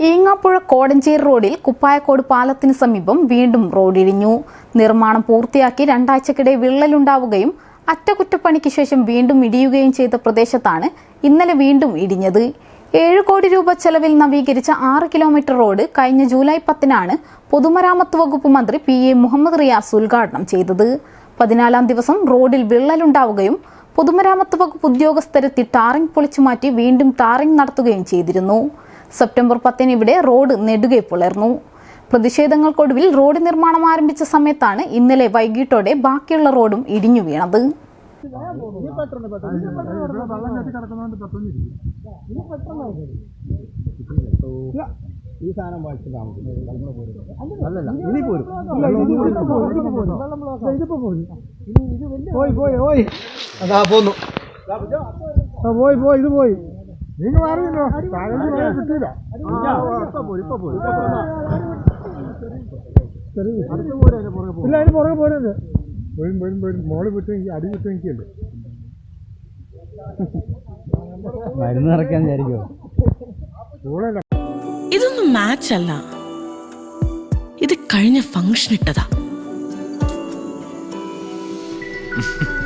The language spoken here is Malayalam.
ഈങ്ങാപ്പുഴ കോടഞ്ചേരി റോഡിൽ കുപ്പായക്കോട് പാലത്തിന് സമീപം വീണ്ടും റോഡിഴിഞ്ഞു നിർമ്മാണം പൂർത്തിയാക്കി രണ്ടാഴ്ചക്കിടെ വിള്ളലുണ്ടാവുകയും അറ്റകുറ്റപ്പണിക്ക് ശേഷം വീണ്ടും ഇടിയുകയും ചെയ്ത പ്രദേശത്താണ് ഇന്നലെ വീണ്ടും ഇടിഞ്ഞത്. ഏഴ് കോടി രൂപ ചെലവിൽ നവീകരിച്ച ആറ് കിലോമീറ്റർ റോഡ് കഴിഞ്ഞ ജൂലൈ പത്തിനാണ് പൊതുമരാമത്ത് വകുപ്പ് മന്ത്രി പി എ മുഹമ്മദ് റിയാസ് ഉദ്ഘാടനം ചെയ്തത്. പതിനാലാം ദിവസം റോഡിൽ വിള്ളലുണ്ടാവുകയും പൊതുമരാമത്ത് വകുപ്പ് ഉദ്യോഗസ്ഥരെത്തി ടാറിംഗ് പൊളിച്ചു മാറ്റി വീണ്ടും ടാറിംഗ് നടത്തുകയും ചെയ്തിരുന്നു. സെപ്റ്റംബർ പത്തിന് ഇവിടെ റോഡ് നെടുകെ പുലർന്നു പ്രതിഷേധങ്ങൾക്കൊടുവിൽ റോഡ് നിർമ്മാണം ആരംഭിച്ച സമയത്താണ് ഇന്നലെ വൈകിട്ടോടെ ബാക്കിയുള്ള റോഡും ഇടിഞ്ഞു വീണത് ഈ സാധനം പോയി പോയി പോയി അതാ പോന്നു പോയി പോയി ഇത് പോയി നിങ്ങൾ മാറിയല്ലോ കിട്ടിയില്ല ഇല്ല അതിന് പുറകെ പോരുന്നത് വരും വരും വരും മോൾ വിട്ട് എനിക്ക് അടി വിട്ട് എനിക്കുണ്ട് മരുന്ന് ഇറക്കാൻ വിചാരിക്കോ ഇതൊന്നും മാച്ച് അല്ല. ഇത് കഴിഞ്ഞ ഫംഗ്ഷൻ ഇട്ടതാ.